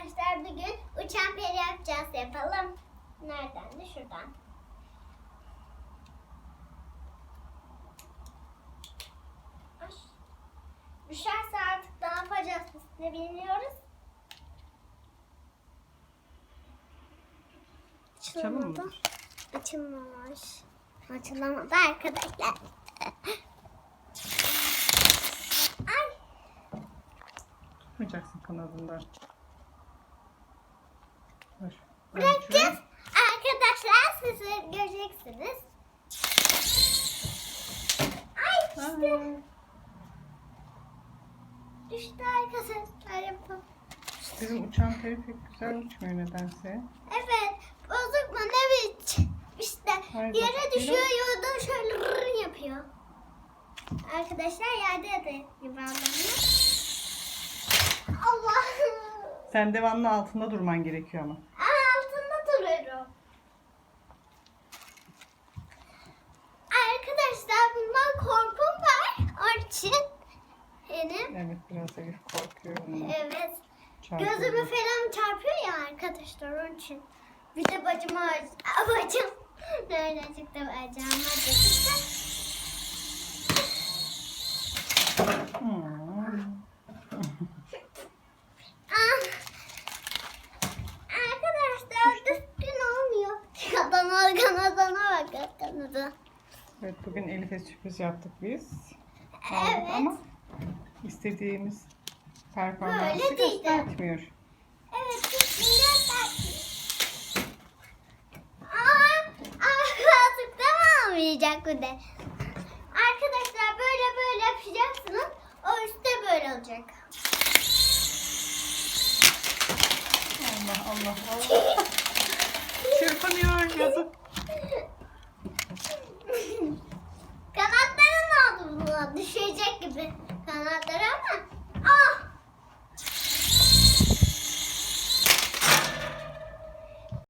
arkadaşlar bugün uçan peri yapacağız. Yapalım. Nereden de şuradan. Ay. Düşerse artık ne yapacağız biz de bilmiyoruz. Açılmadı. Açılmamış. Açılamadı arkadaşlar. Ay. Tutmayacaksın kanadından. Bırakacağız. Arkadaşlar siz göreceksiniz. Ay düştü. Aa, Düştü arkadaşlar yapın. Bizim uçan peri pek güzel uçmuyor nedense. Evet. Bozuk mu ne biç? İşte Hayır, yere düşüyor yolda şöyle rrr yapıyor. Arkadaşlar yerde de yuvarlanıyor. Allah. Sen devamlı altında durman gerekiyor ama. Aa, altında duruyorum. Arkadaşlar bundan korkum var. Onun için benim. Evet biraz Elif korkuyor. Evet. Çarpıyor. Gözümü falan çarpıyor ya arkadaşlar onun için. Bir de bacım. Aa, bacım. Nereden çıktı bacağım? Ah. Arkadaşlar düzgün olmuyor. Kanadana kanadana bak kanadana. Evet bugün Elif'e sürpriz yaptık biz. Evet. ama istediğimiz performansı Böyle değil de. göstermiyor. Evet, biraz Ama koltukta mı almayacak bu de? Arkadaşlar böyle böyle yapacaksınız. O üstte böyle olacak. Allah Allah Allah. Çırpınıyor yazık. Kanatları ne? Düşecek gibi. Ana drama